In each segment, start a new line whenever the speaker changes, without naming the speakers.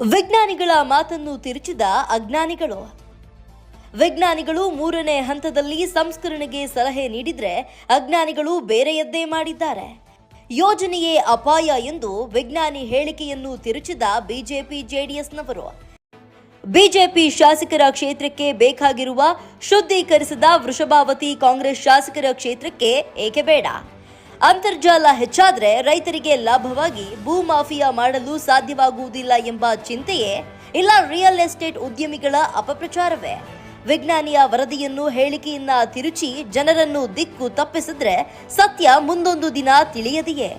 ವಿಜ್ಞಾನಿಗಳ ಮಾತನ್ನು ತಿರುಚಿದ ಅಜ್ಞಾನಿಗಳು. ವಿಜ್ಞಾನಿಗಳು ಮೂರನೇ ಹಂತದಲ್ಲಿ ಸಂಸ್ಕರಣೆಗೆ ಸಲಹೆ ನೀಡಿದ್ರೆ ಅಜ್ಞಾನಿಗಳು ಬೇರೆಯದ್ದೇ ಮಾಡಿದ್ದಾರೆ. ಯೋಜನೆಯೇ ಅಪಾಯ ಎಂದು ವಿಜ್ಞಾನಿ ಹೇಳಿಕೆಯನ್ನು ತಿರುಚಿದ ಬಿಜೆಪಿ ಜೆಡಿಎಸ್ನವರು. ಬಿಜೆಪಿ ಶಾಸಕರ ಕ್ಷೇತ್ರಕ್ಕೆ ಬೇಕಾಗಿರುವ ಶುದ್ಧೀಕರಿಸಿದ ವೃಷಭಾವತಿ ಕಾಂಗ್ರೆಸ್ ಶಾಸಕರ ಕ್ಷೇತ್ರಕ್ಕೆ ಏಕೆ ಬೇಡ? ಅಂತರ್ಜಾಲ ಹೆಚ್ಚಾದರೆ ರೈತರಿಗೆ ಲಾಭವಾಗಿ ಭೂ ಮಾಫಿಯಾ ಮಾಡಲು ಸಾಧ್ಯವಾಗುವುದಿಲ್ಲ ಎಂಬ ಚಿಂತೆಯೇ ಇಲ್ಲ ರಿಯಲ್ ಎಸ್ಟೇಟ್ ಉದ್ಯಮಿಗಳ ಅಪಪ್ರಚಾರವೇ? ವಿಜ್ಞಾನಿಯ ವರದಿಯನ್ನು ಹೇಳಿಕೆಯನ್ನ ತಿರುಚಿ ಜನರನ್ನು ದಿಕ್ಕು ತಪ್ಪಿಸಿದ್ರೆ ಸತ್ಯ ಮುಂದೊಂದು ದಿನ ತಿಳಿಯದೆಯೇ?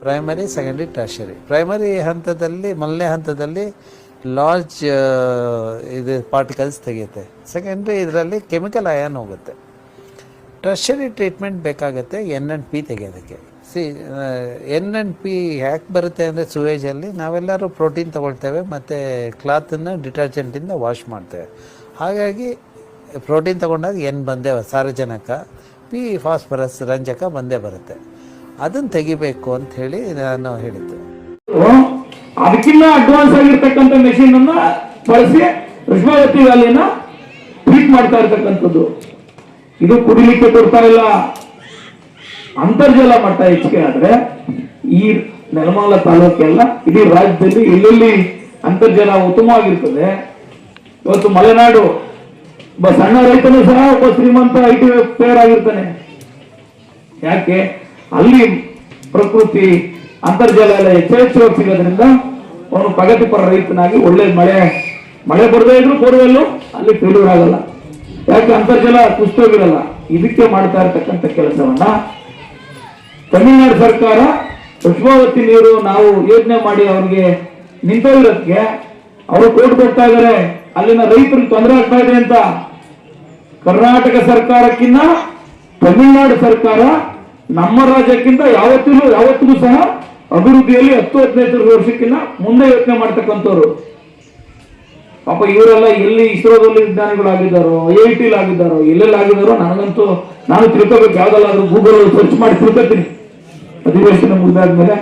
ಪ್ರೈಮರಿ ಸೆಕೆಂಡರಿ ಟರ್ಷರಿ ಪ್ರೈಮರಿ ಹಂತದಲ್ಲಿ, ಮೊದಲನೇ ಹಂತದಲ್ಲಿ ಲಾರ್ಜ್ ಇದು ಪಾರ್ಟಿಕಲ್ಸ್ ತೆಗೆಯುತ್ತೆ. ಸೆಕೆಂಡ್ರಿ ಇದರಲ್ಲಿ ಕೆಮಿಕಲ್ ಅಯಾನ್ ಹೋಗುತ್ತೆ. ಟರ್ಷರಿ ಟ್ರೀಟ್ಮೆಂಟ್ ಬೇಕಾಗುತ್ತೆ ಎನ್ ಎನ್ ಪಿ ತೆಗೆಯೋದಕ್ಕೆ. ಸಿ ಎನ್ ಎನ್ ಪಿ ಯಾಕೆ ಬರುತ್ತೆ ಅಂದರೆ ಸುವೇಜಲ್ಲಿ ನಾವೆಲ್ಲರೂ ಪ್ರೋಟೀನ್ ತೊಗೊಳ್ತೇವೆ, ಮತ್ತು ಕ್ಲಾತನ್ನು ಡಿಟರ್ಜೆಂಟಿಂದ ವಾಶ್ ಮಾಡ್ತೇವೆ. ಹಾಗಾಗಿ ಪ್ರೋಟೀನ್ ತೊಗೊಂಡಾಗ ಎನ್ ಬಂದೇ ಸಾರಜನಕ ಪಿ ಫಾಸ್ಫರಸ್ ರಂಜಕ ಬಂದೇ ಬರುತ್ತೆ. ಅದನ್ನು ತೆಗಿಬೇಕು ಅಂತ ಹೇಳಿ ನಾನು ಹೇಳಿದ್ದು.
ಅದಕ್ಕಿಂತ ಅಡ್ವಾನ್ಸ್ ಆಗಿರ್ತಕ್ಕಂಥ ಮೆಷಿನ್ ಅನ್ನ ಬಳಸಿ ಟ್ರೀಟ್ ಮಾಡ್ತಾ ಇರ್ತಕ್ಕಂಥದ್ದು. ಇದು ಕುಡಿಲಿಕ್ಕೆ ಕೊಡ್ತಾ ಇಲ್ಲ. ಅಂತರ್ಜಲ ಮಟ್ಟ ಹೆಚ್ಚಿಗೆ ಆದ್ರೆ ಈ ನೆಲಮಂಗಲ ತಾಲೂಕೆಲ್ಲ ಇಡೀ ರಾಜ್ಯದಲ್ಲಿ ಎಲ್ಲೆಲ್ಲಿ ಅಂತರ್ಜಲ ಉತ್ತಮವಾಗಿರ್ತದೆ, ಇವತ್ತು ಮಲೆನಾಡು, ಒಬ್ಬ ಸಣ್ಣ ರೈತನು ಸಹ ಒಬ್ಬ ಶ್ರೀಮಂತ ಐ ಟಿ ಪ್ಲೇಯರ್ ಆಗಿರ್ತಾನೆ ಯಾಕೆ? ಅಲ್ಲಿ ಪ್ರಕೃತಿ, ಅಂತರ್ಜಲ ಎಲ್ಲ ಹೆಚ್ಚೆಚ್ಚು ಸಿಗೋದ್ರಿಂದ ಅವನು ಪ್ರಗತಿಪರ ರೈತನಾಗಿ ಒಳ್ಳೆ ಮಳೆ ಮಳೆ ಬರದೇ ಇದ್ರು ಕೊಡುವಲ್ಲೂ ಅಲ್ಲಿ ಫೇಲ್ಯೂರ್ ಆಗಲ್ಲ. ಯಾಕೆ ಅಂತರ್ಜಲ ಕುಸ್ತೋಗಿರಲ್ಲ? ಇದಕ್ಕೆ ಮಾಡ್ತಾ ಇರತಕ್ಕಂಥ ಕೆಲಸವನ್ನ ತಮಿಳುನಾಡು ಸರ್ಕಾರ ಪುಷ್ಪಾವತಿ ನೀರು ನಾವು ಯೋಜನೆ ಮಾಡಿ ಅವ್ರಿಗೆ ನಿಂತೋಗಿರೋದಕ್ಕೆ ಅವರು ಕೋರ್ಟ್ ಕೊಡ್ತಾ ಇದಾರೆ ಅಲ್ಲಿನ ರೈತರಿಗೆ ತೊಂದರೆ ಆಗ್ತಾ ಇದೆ ಅಂತ ಕರ್ನಾಟಕ ಸರ್ಕಾರಕ್ಕಿಂತ ತಮಿಳುನಾಡು ಸರ್ಕಾರ ನಮ್ಮ ರಾಜ್ಯಕ್ಕಿಂತ ಯಾವತ್ತಿಗೂ ಯಾವತ್ತಿಗೂ ಸಹ ಅಭಿವೃದ್ಧಿಯಲ್ಲಿ ಹತ್ತು ಹದಿನೈದು ವರ್ಷಕ್ಕಿಂತ ಮುಂದೆ ಯೋಚನೆ ಮಾಡ್ತಕ್ಕಂಥವ್ರು. ಪಾಪ ಇವರೆಲ್ಲ ಎಲ್ಲಿ ಇಸ್ರೋದಲ್ಲಿ ವಿಜ್ಞಾನಿಗಳಾಗಿದ್ದಾರೋ ಐ ಐ ಟಿಲಿ ಆಗಿದ್ದಾರೋ, ಎಲ್ಲೆಲ್ಲಿ ಆಗಿದ್ದಾರೋ ನನಗಂತೂ ನಾನು ತಿಳ್ಕೋಬೇಕು ಯಾವ್ದಲ್ಲ ಗೂಗಲ್ ಸರ್ಚ್ ಮಾಡಿ ತಿಳ್ಕೊತೀನಿ. ಅಧಿವೇಶನ ಮುಗಿದಾದ್ಮೇಲೆ.